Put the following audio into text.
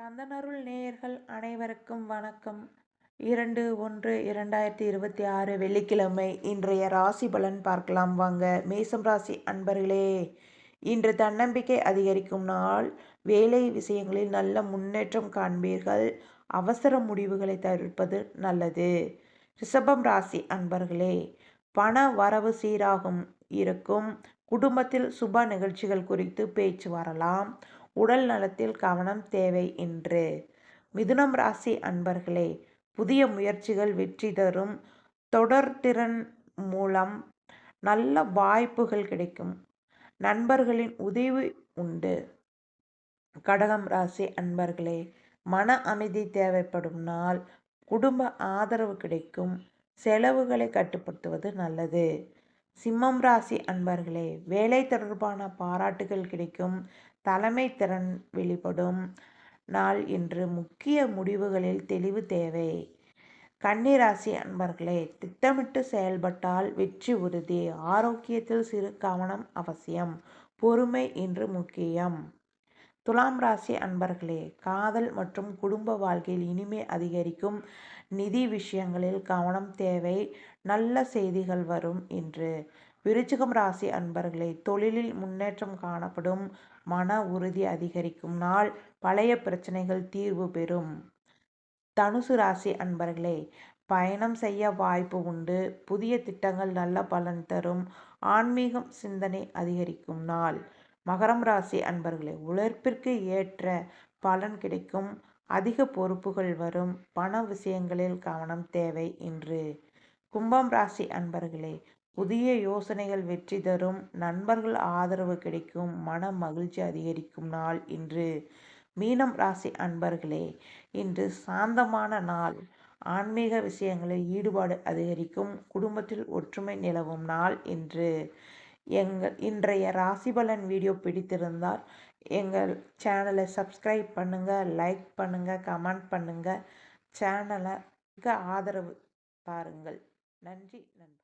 கந்தனருள் நேயர்கள் அனைவருக்கும் வணக்கம். இரண்டு ஒன்று இரண்டாயிரத்தி இருபத்தி ஆறு வெள்ளிக்கிழமை இன்றைய ராசி பலன் பார்க்கலாம் வாங்க. மேசம் ராசி அன்பர்களே இன்று தன்னம்பிக்கை அதிகரிக்கும் நாள். வேலை விஷயங்களில் நல்ல முன்னேற்றம் காண்பீர்கள். அவசர முடிவுகளை தவிர்ப்பது நல்லது. ரிஷபம் ராசி அன்பர்களே பண வரவு சீராகும் இருக்கும். குடும்பத்தில் சுப நிகழ்ச்சிகள் குறித்து பேச்சு வரலாம். உடல் நலத்தில் கவனம் தேவை என்று. மிதுனம் ராசி அன்பர்களே புதிய முயற்சிகள் வெற்றி தரும். தொடர்திறன் மூலம் நல்ல வாய்ப்புகள் கிடைக்கும். நண்பர்களின் உதவி உண்டு. கடகம் ராசி அன்பர்களே மன அமைதி தேவைப்படும் நாள். குடும்ப ஆதரவு கிடைக்கும். செலவுகளை கட்டுப்படுத்துவது நல்லது. சிம்மம் ராசி அன்பர்களே வேலை தொடர்பான பாராட்டுகள் கிடைக்கும். தலைமை திறன் வெளிப்படும். நாள் என்று முக்கிய முடிவுகளில் தெளிவு தேவை. கன்னிராசி அன்பர்களே திட்டமிட்டு செயல்பட்டால் வெற்றி உறுதி. ஆரோக்கியத்தில் சிறு கவனம் அவசியம். பொறுமை இன்று முக்கியம். துலாம் ராசி அன்பர்களே காதல் மற்றும் குடும்ப வாழ்க்கையில் இனிமை அதிகரிக்கும். நிதி விஷயங்களில் கவனம் தேவை. நல்ல செய்திகள் வரும் என்று விருச்சிகம் ராசி அன்பர்களே தொழிலில் முன்னேற்றம் காணப்படும் மன உறுதி அதிகரிக்கும் நாள் பழைய பிரச்சனைகள் தீர்வு பெறும். தனுசு ராசி அன்பர்களே பயணம் செய்ய வாய்ப்பு உண்டு புதிய திட்டங்கள் நல்ல பலன் தரும் ஆன்மீகம் சிந்தனை அதிகரிக்கும் நாள். மகரம் ராசி அன்பர்களே உழைப்பிற்கு ஏற்ற பலன் கிடைக்கும் அதிக பொறுப்புகள் வரும் பண விஷயங்களில் கவனம் தேவை இன்று. கும்பம் ராசி அன்பர்களே புதிய யோசனைகள் வெற்றி தரும் நண்பர்கள் ஆதரவு கிடைக்கும் மன மகிழ்ச்சி அதிகரிக்கும் நாள் இன்று. மீனம் ராசி அன்பர்களே இன்று சாந்தமான நாள். ஆன்மீக விஷயங்களில் ஈடுபாடு அதிகரிக்கும் குடும்பத்தில் ஒற்றுமை நிலவும் நாள் இன்று. எங்கள் இன்றைய ராசிபலன் வீடியோ பிடித்திருந்தால் எங்கள் சேனலை சப்ஸ்கிரைப் பண்ணுங்கள் லைக் பண்ணுங்கள் கமெண்ட் பண்ணுங்கள் சேனலுக்கு ஆதரவு பாருங்கள் நன்றி நன்றி